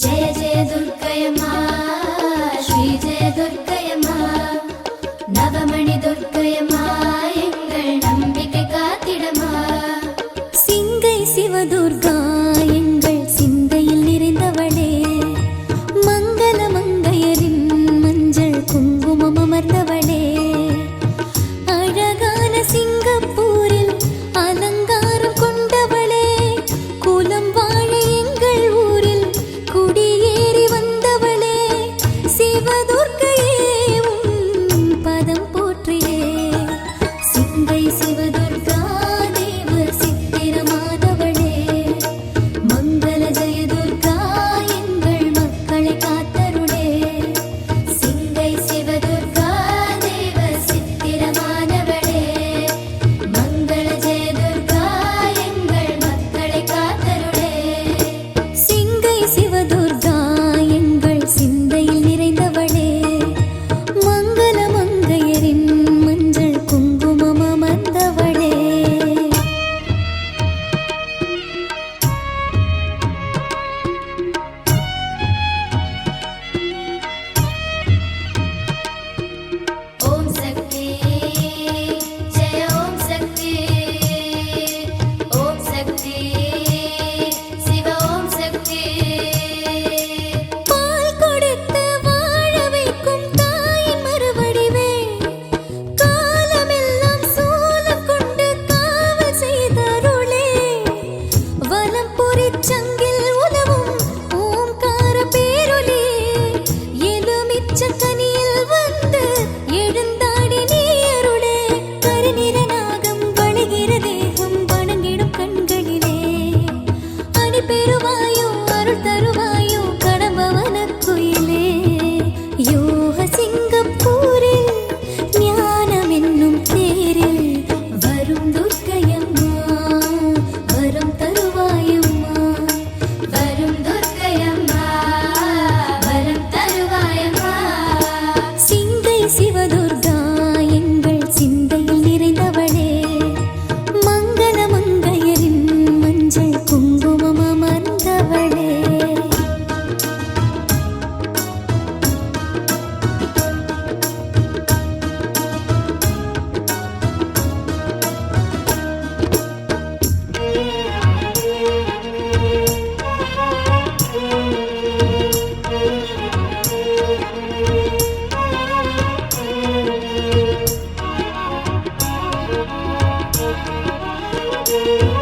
Jaya Jaya దుర్గయమా Thank you.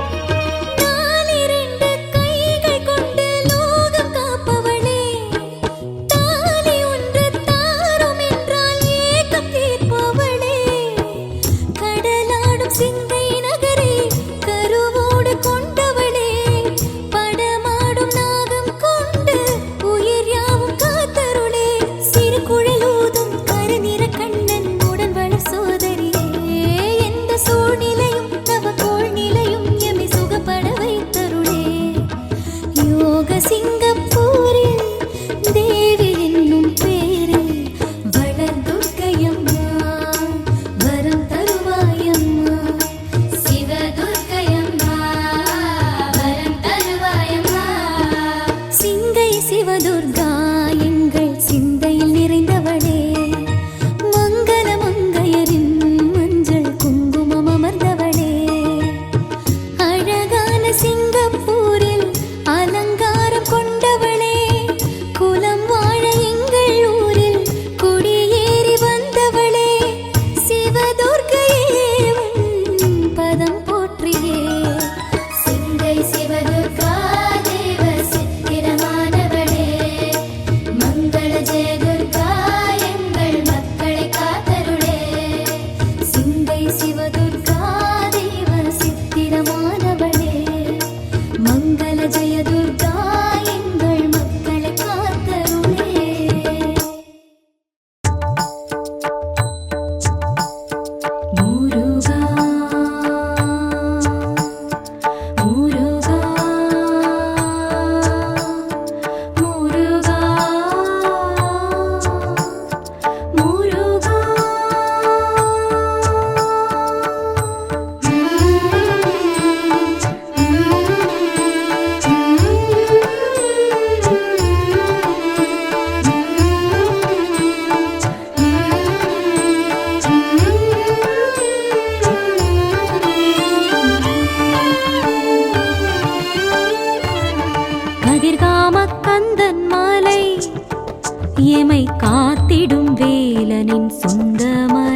எமை காத்திடும் வேலனின் சொந்தமா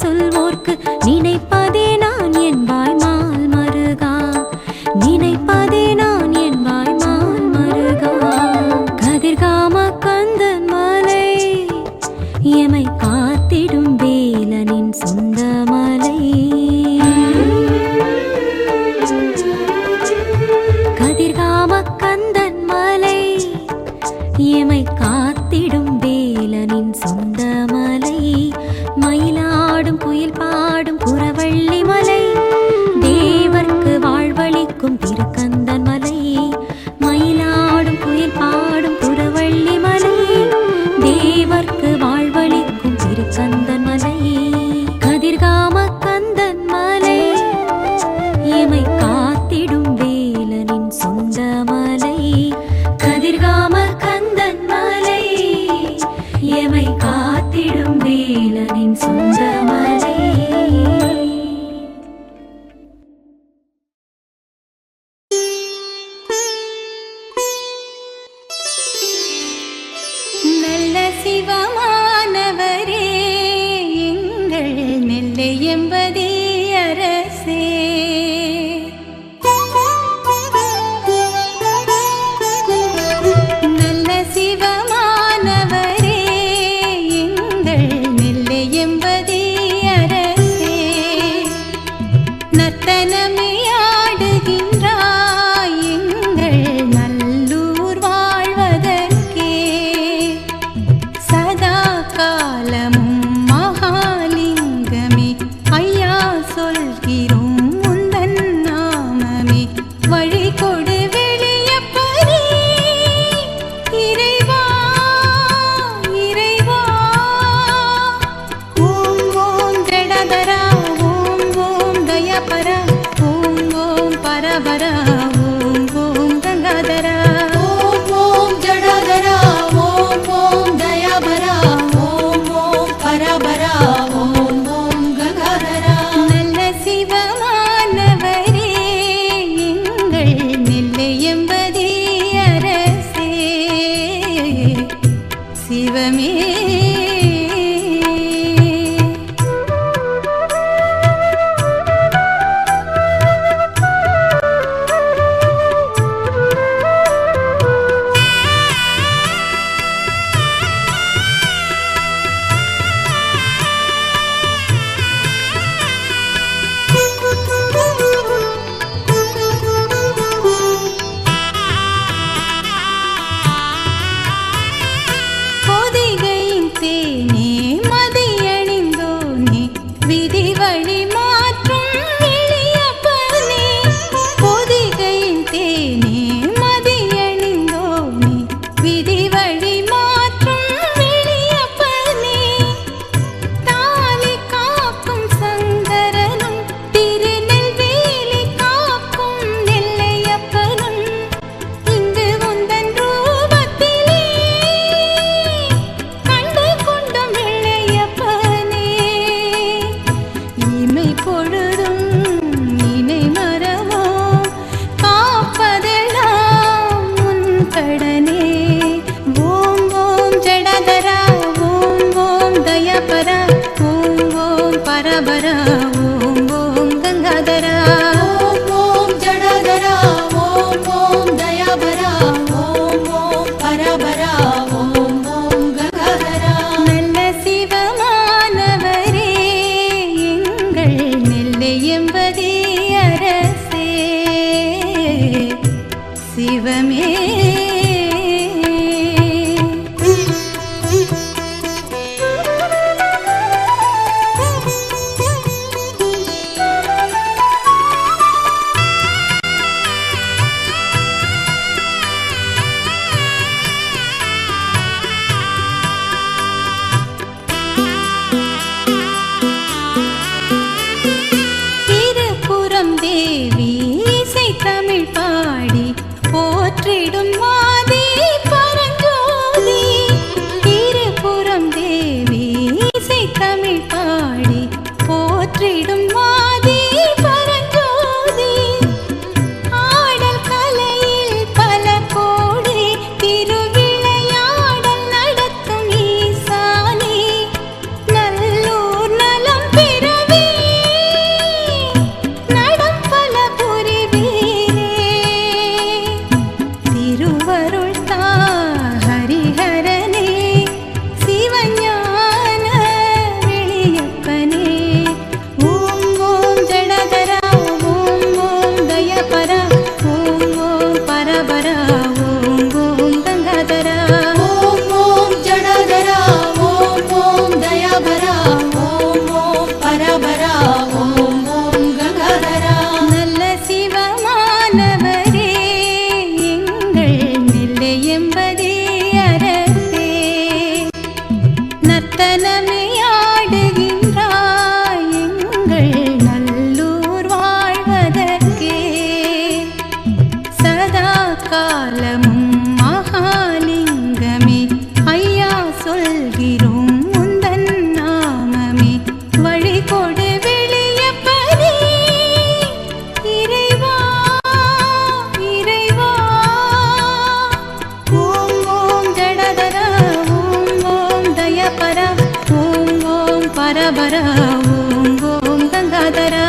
சொல்வோர்க்கு நினைப்பதே நான் என்பாய் மால் மருகா. நினைப்பதே நான் என்பாய் மால் மருகா. கதிர்காம கந்தன் மலை எமை காத்திடும் வேலனின் சொந்த மலை. கதிர்காம கந்தன் மலை எமை காத்திடும் வேலனின் சொந்த மலை. காத்திடும் வேலனின் சொந்த பரபரா ஓம் ஓம் கங்காதரா.